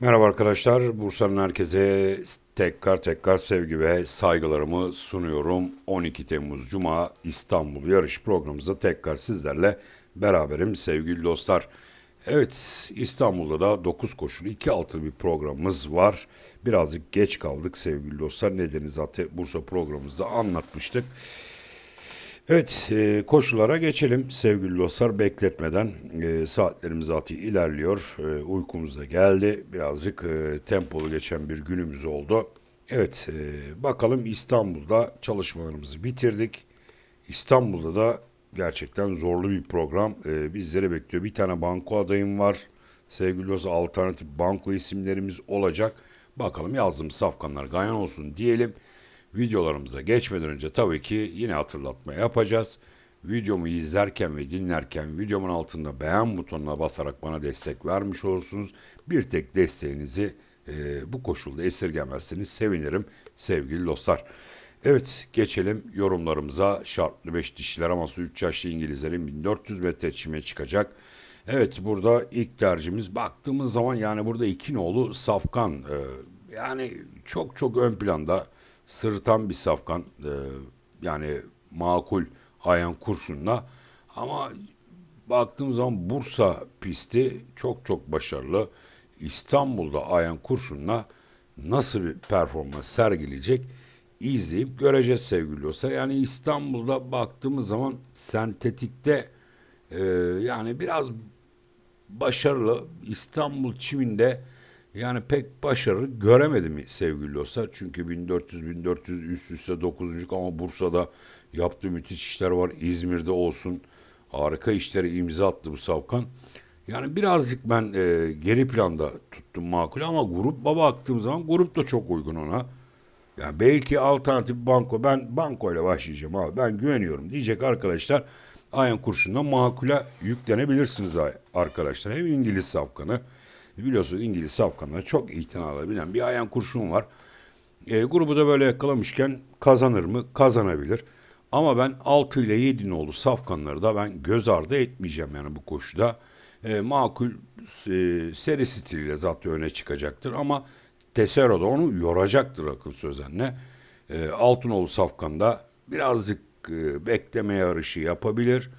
Merhaba arkadaşlar. Bursa'nın herkese tekrar tekrar sevgi ve saygılarımı sunuyorum. 12 Temmuz Cuma İstanbul yarış programımızda tekrar sizlerle beraberim sevgili dostlar. Evet İstanbul'da da 9 koşulu 2 altılı bir programımız var. Birazcık geç kaldık sevgili dostlar. Nedeni zaten Bursa programımızda anlatmıştık. Evet, e, koşulara geçelim sevgili dostlar. Bekletmeden e, saatlerimiz zaten ilerliyor. E, uykumuz da geldi. Birazcık tempolu geçen bir günümüz oldu. Evet, bakalım İstanbul'da çalışmalarımızı bitirdik. İstanbul'da da gerçekten zorlu bir program bizleri bekliyor. Bir tane banko adayım var. Sevgili dostlar alternatif banko isimlerimiz olacak. Bakalım yazdığımız safkanlar gayan olsun diyelim. Videolarımıza geçmeden önce tabii ki yine hatırlatma yapacağız. Videomu izlerken ve dinlerken videomun altında beğen butonuna basarak bana destek vermiş olursunuz. Bir tek desteğinizi e, bu koşulda esirgemezseniz sevinirim sevgili dostlar. Evet geçelim yorumlarımıza. Şartlı 5 dişiler aması 3 yaşlı İngilizlerin 1400 metre çime çıkacak. Evet burada ilk tercihimiz baktığımız zaman yani burada iki nolu Safkan e, yani çok çok ön planda sırıtan bir Safkan e, yani makul Ayan Kurşun'la ama baktığım zaman Bursa pisti çok çok başarılı. İstanbul'da Ayan Kurşun'la nasıl bir performans sergileyecek izleyip göreceğiz sevgili dostlar. Yani İstanbul'da baktığımız zaman sentetikte e, yani biraz başarılı İstanbul çiminde yani pek başarı göremedim sevgili dostlar. Çünkü 1400-1400 üst üste 9. ama Bursa'da yaptığı müthiş işler var. İzmir'de olsun harika işleri imza attı bu Savkan. Yani birazcık ben e, geri planda tuttum makul ama gruba baktığım zaman grup da çok uygun ona. Yani belki alternatif banko ben banko ile başlayacağım abi ben güveniyorum diyecek arkadaşlar. Ayan kurşunla makule yüklenebilirsiniz arkadaşlar. Hem İngiliz safkanı biliyorsunuz İngiliz safkanları çok itinalı bilen bir ayan kurşun var. E, grubu da böyle yakalamışken kazanır mı? Kazanabilir. Ama ben 6 ile 7 nolu safkanları da ben göz ardı etmeyeceğim yani bu koşuda. E, makul e, seri stiliyle zaten öne çıkacaktır ama Tesero da onu yoracaktır akıl sözenle. E, Altınoğlu Safkan'da birazcık e, bekleme yarışı yapabilir.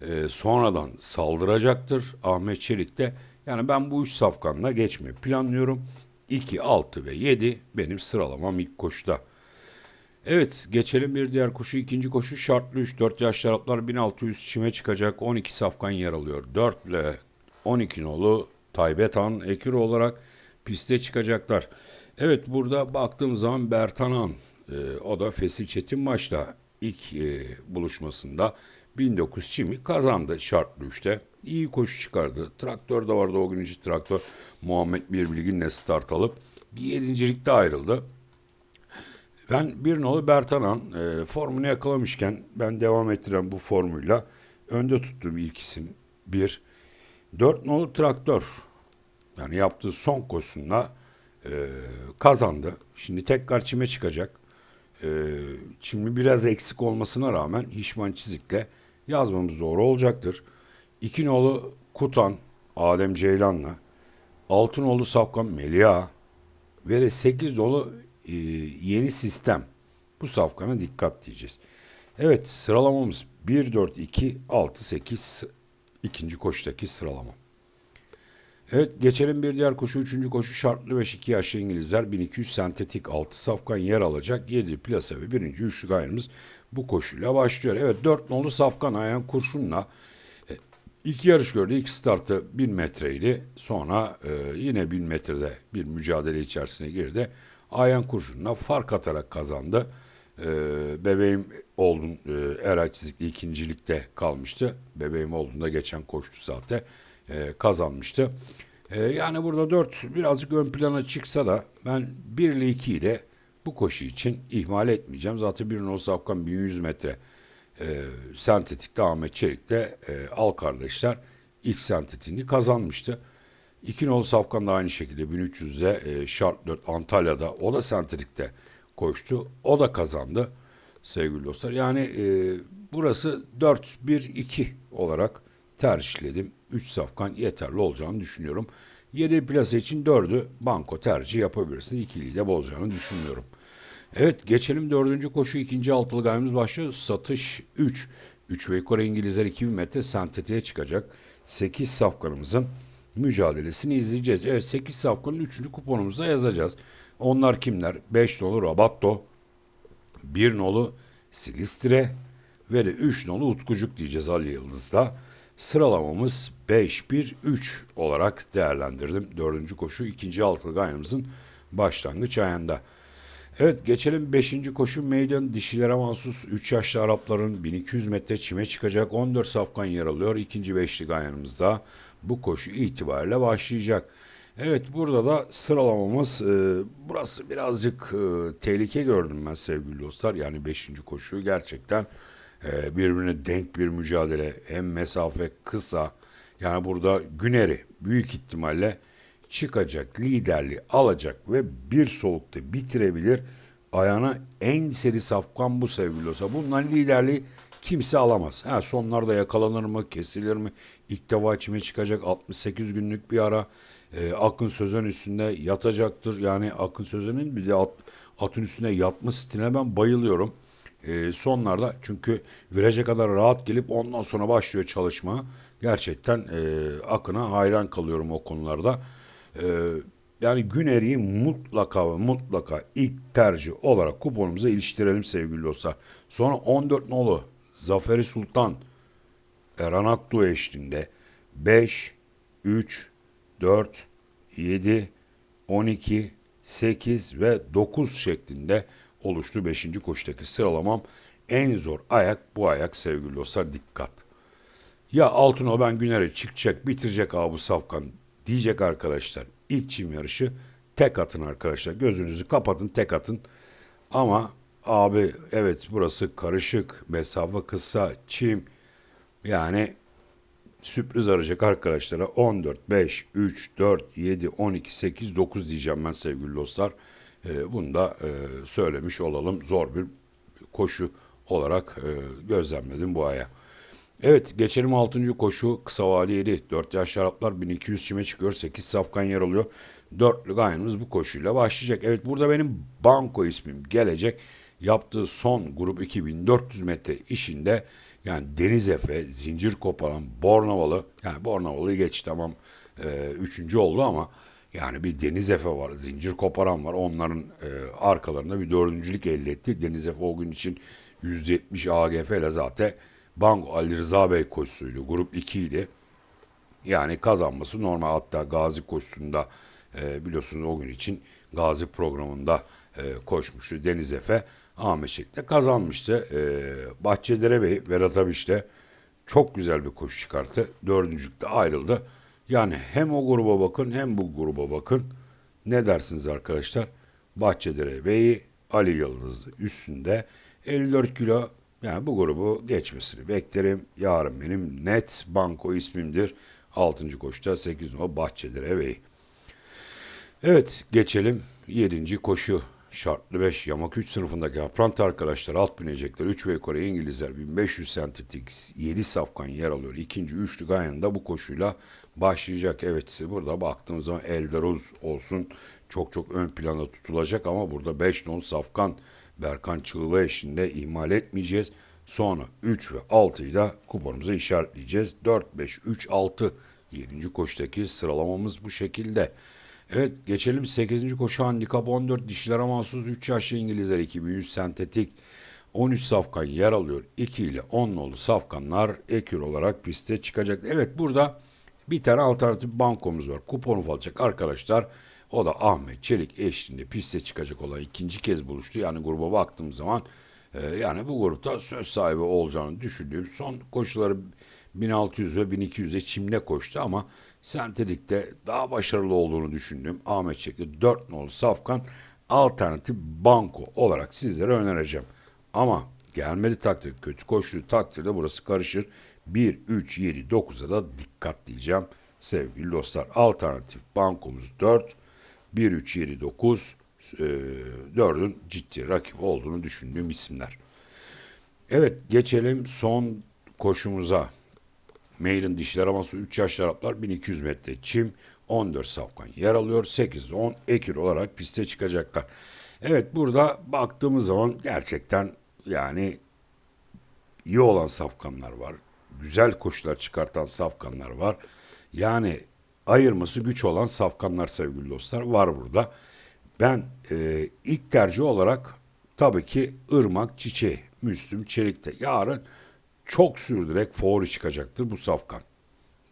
E, sonradan saldıracaktır. Ahmet Çelik de yani ben bu üç safkanla geçmeyi planlıyorum. 2, 6 ve 7 benim sıralamam ilk koşuda. Evet geçelim bir diğer koşu. ikinci koşu şartlı 3. 4 yaş taraflar 1600 çime çıkacak. 12 safkan yer alıyor. 4 ile 12 nolu Taybetan Ekür olarak piste çıkacaklar. Evet burada baktığım zaman Bertanan e, o da Fesih Çetin maçta ilk e, buluşmasında 1900 çimi kazandı şartlı 3'te. İyi koşu çıkardı. Traktör de vardı o gün için traktör. Muhammed Birbilgin'le start alıp bir yedincilikte ayrıldı. Ben bir nolu Bertanan e, formunu yakalamışken ben devam ettiren bu formuyla önde tuttuğum ilk isim bir. Dört nolu traktör yani yaptığı son koşusunda e, kazandı. Şimdi tekrar çime çıkacak. E, şimdi biraz eksik olmasına rağmen Hişman Çizik'le yazmamız doğru olacaktır. İki nolu Kutan Adem Ceylan'la Altınoğlu Safkan Melia ve de 8 dolu e, yeni sistem. Bu safkana dikkat diyeceğiz. Evet sıralamamız 1, 4, 2, 6, 8 ikinci koşudaki sıralama. Evet geçelim bir diğer koşu. Üçüncü koşu şartlı 5 2 yaşlı İngilizler 1200 sentetik 6 safkan yer alacak. 7 plasa ve birinci üçlü gayrımız bu koşuyla başlıyor. Evet 4 nolu safkan ayan kurşunla iki yarış gördü. İlk startı 1000 metreydi. Sonra e, yine 1000 metrede bir mücadele içerisine girdi. Ayan kurşunla fark atarak kazandı. E, bebeğim oldun e, Eray Çizikli ikincilikte kalmıştı. Bebeğim olduğunda geçen koştu zaten e, kazanmıştı. E, yani burada 4 birazcık ön plana çıksa da ben 1 ile 2'yi de bu koşu için ihmal etmeyeceğim. Zaten bir Nol Safkan 1100 metre e, sentetikte Ahmet Çelik'te e, al kardeşler ilk sentetiğini kazanmıştı. İki nolu Safkan da aynı şekilde 1300'de e, Şart 4 Antalya'da o da sentetikte koştu. O da kazandı sevgili dostlar. Yani e, burası 4-1-2 olarak tercihledim. 3 safkan yeterli olacağını düşünüyorum. 7 plase için 4'ü banko tercih yapabilirsin. İkiliyi de bozacağını düşünmüyorum. Evet geçelim dördüncü koşu ikinci altılı gayemiz başlıyor. Satış 3. 3 ve yukarı İngilizler 2000 metre sentetiğe çıkacak. 8 safkanımızın mücadelesini izleyeceğiz. Evet 8 safkanın 3. kuponumuzda yazacağız. Onlar kimler? 5 nolu Rabatto, 1 nolu Silistre ve de 3 nolu Utkucuk diyeceğiz Ali Yıldız'da. Sıralamamız 5-1-3 olarak değerlendirdim. Dördüncü koşu ikinci altılı gayemizin başlangıç ayında. Evet geçelim 5. koşu meydan dişilere mahsus 3 yaşlı Arapların 1200 metre çime çıkacak 14 safkan yer alıyor. İkinci beşli gayanımızda bu koşu itibariyle başlayacak. Evet burada da sıralamamız e, burası birazcık e, tehlike gördüm ben sevgili dostlar. Yani 5. koşu gerçekten e, birbirine denk bir mücadele. Hem mesafe kısa yani burada Güner'i büyük ihtimalle çıkacak, liderliği alacak ve bir solukta bitirebilir. Ayağına en seri safkan bu sevgili olsa. Bunların liderliği kimse alamaz. Ha, sonlarda yakalanır mı, kesilir mi? İlk defa çime çıkacak 68 günlük bir ara. E, Akın Sözen üstünde yatacaktır. Yani Akın Sözen'in bir de at, atın üstünde yatma stiline ben bayılıyorum. E, sonlarda çünkü viraja kadar rahat gelip ondan sonra başlıyor çalışma. Gerçekten e, Akın'a hayran kalıyorum o konularda. Ee, yani Güneri'yi mutlaka ve mutlaka ilk tercih olarak kuponumuza iliştirelim sevgili dostlar. Sonra 14 nolu Zaferi Sultan Erhan Aktu eşliğinde 5, 3, 4, 7, 12, 8 ve 9 şeklinde oluştu 5. koşudaki sıralamam. En zor ayak bu ayak sevgili dostlar dikkat. Ya Altınol ben Güner'e çıkacak bitirecek abi bu safkan diyecek arkadaşlar. İlk çim yarışı tek atın arkadaşlar. Gözünüzü kapatın tek atın. Ama abi evet burası karışık, mesafe kısa, çim. Yani sürpriz arayacak arkadaşlara 14, 5, 3, 4, 7, 12, 8, 9 diyeceğim ben sevgili dostlar. Ee, bunu da e, söylemiş olalım. Zor bir koşu olarak e, gözlemledim bu aya. Evet geçelim 6. koşu kısa vadeli 4 yaş Araplar 1200 çime çıkıyor 8 safkan yer alıyor. Dörtlü gayenimiz bu koşuyla başlayacak. Evet burada benim banko ismim gelecek. Yaptığı son grup 2400 metre işinde yani Deniz Efe, zincir koparan Bornavalı yani Bornavalı'yı geç tamam e, üçüncü oldu ama yani bir Deniz Efe var, zincir koparan var. Onların e, arkalarında bir dördüncülük elde etti. Deniz Efe o gün için %70 AGF ile zaten Bango Ali Rıza Bey koşusuydu. Grup 2 idi. Yani kazanması normal. Hatta Gazi koşusunda e, biliyorsunuz o gün için Gazi programında e, koşmuştu Deniz Efe. Ahmet Şek'te kazanmıştı. E, Bahçedere Bey Vedat Abiş de çok güzel bir koşu çıkarttı. Dördüncülükte ayrıldı. Yani hem o gruba bakın hem bu gruba bakın. Ne dersiniz arkadaşlar? Bahçedere Bey'i Ali Yıldız üstünde 54 kilo yani bu grubu geçmesini beklerim. Yarın benim net banko ismimdir. 6. koşuda 8 numara Bahçedir Bey. Evet geçelim 7. koşu. Şartlı 5 yamak 3 sınıfındaki aprant arkadaşlar alt binecekler 3 ve yukarı İngilizler 1500 sentetik 7 safkan yer alıyor. İkinci üçlü Gayan'da bu koşuyla başlayacak. Evet size burada baktığımız zaman Elderoz olsun çok çok ön planda tutulacak ama burada 5 non safkan Berkan Çığlı eşliğinde ihmal etmeyeceğiz. Sonra 3 ve 6'yı da kuponumuza işaretleyeceğiz. 4, 5, 3, 6 7. koşudaki sıralamamız bu şekilde. Evet geçelim 8. koşu handikap 14 dişilere mahsus 3 yaşlı İngilizler 2100 sentetik 13 safkan yer alıyor. 2 ile 10 nolu safkanlar ekür olarak piste çıkacak. Evet burada bir tane alternatif bankomuz var. Kuponu alacak arkadaşlar. O da Ahmet Çelik eşliğinde piste çıkacak olan ikinci kez buluştu. Yani gruba baktığım zaman e, yani bu grupta söz sahibi olacağını düşündüğüm son koşuları 1600 ve 1200'e çimle koştu ama sentetikte daha başarılı olduğunu düşündüğüm Ahmet Çelik'te 4 nolu Safkan alternatif banko olarak sizlere önereceğim. Ama gelmedi takdir kötü koştuğu takdirde burası karışır. 1, 3, 7, 9'a da dikkat diyeceğim sevgili dostlar. Alternatif bankomuz 4, 1, 3, 7, 9 e, 4'ün ciddi rakip olduğunu düşündüğüm isimler. Evet geçelim son koşumuza. Mailin dişler aması 3 yaş Araplar 1200 metre çim 14 safkan yer alıyor. 8 10 ekür olarak piste çıkacaklar. Evet burada baktığımız zaman gerçekten yani iyi olan safkanlar var. Güzel koşular çıkartan safkanlar var. Yani ayırması güç olan safkanlar sevgili dostlar var burada. Ben e, ilk tercih olarak tabii ki Irmak Çiçeği, Müslüm Çelik'te. Yarın çok sürdürek favori çıkacaktır bu safkan.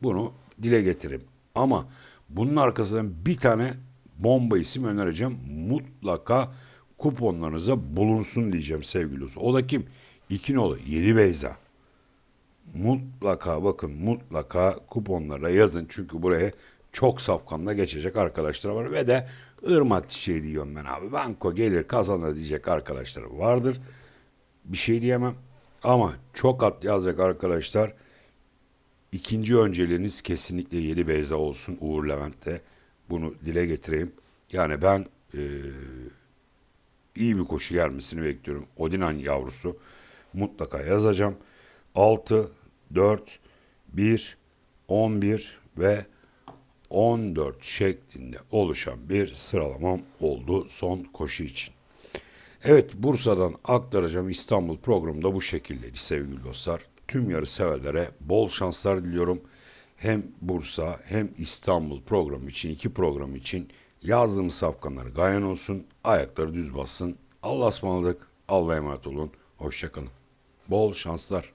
Bunu dile getireyim. Ama bunun arkasından bir tane bomba isim önereceğim. Mutlaka kuponlarınıza bulunsun diyeceğim sevgili dostlar. O da kim? İki nolu 7 Beyza. Mutlaka bakın mutlaka kuponlara yazın. Çünkü buraya çok safkanla geçecek arkadaşlar var. Ve de ırmak çiçeği diyorum ben abi. Banko gelir kazanır diyecek arkadaşlar vardır. Bir şey diyemem. Ama çok at yazacak arkadaşlar. İkinci önceliğiniz kesinlikle Yedi Beyza olsun Uğur Levent'te. Bunu dile getireyim. Yani ben eee, iyi bir koşu gelmesini bekliyorum. Odinan yavrusu mutlaka yazacağım. 6, 4, 1, 11 ve 14 şeklinde oluşan bir sıralamam oldu son koşu için. Evet Bursa'dan aktaracağım İstanbul programı da bu şekildeydi sevgili dostlar. Tüm yarı severlere bol şanslar diliyorum. Hem Bursa hem İstanbul programı için iki program için yazdığım safkanlar gayan olsun. Ayakları düz bassın. Allah'a ısmarladık. Allah'a emanet olun. Hoşçakalın. Bol şanslar.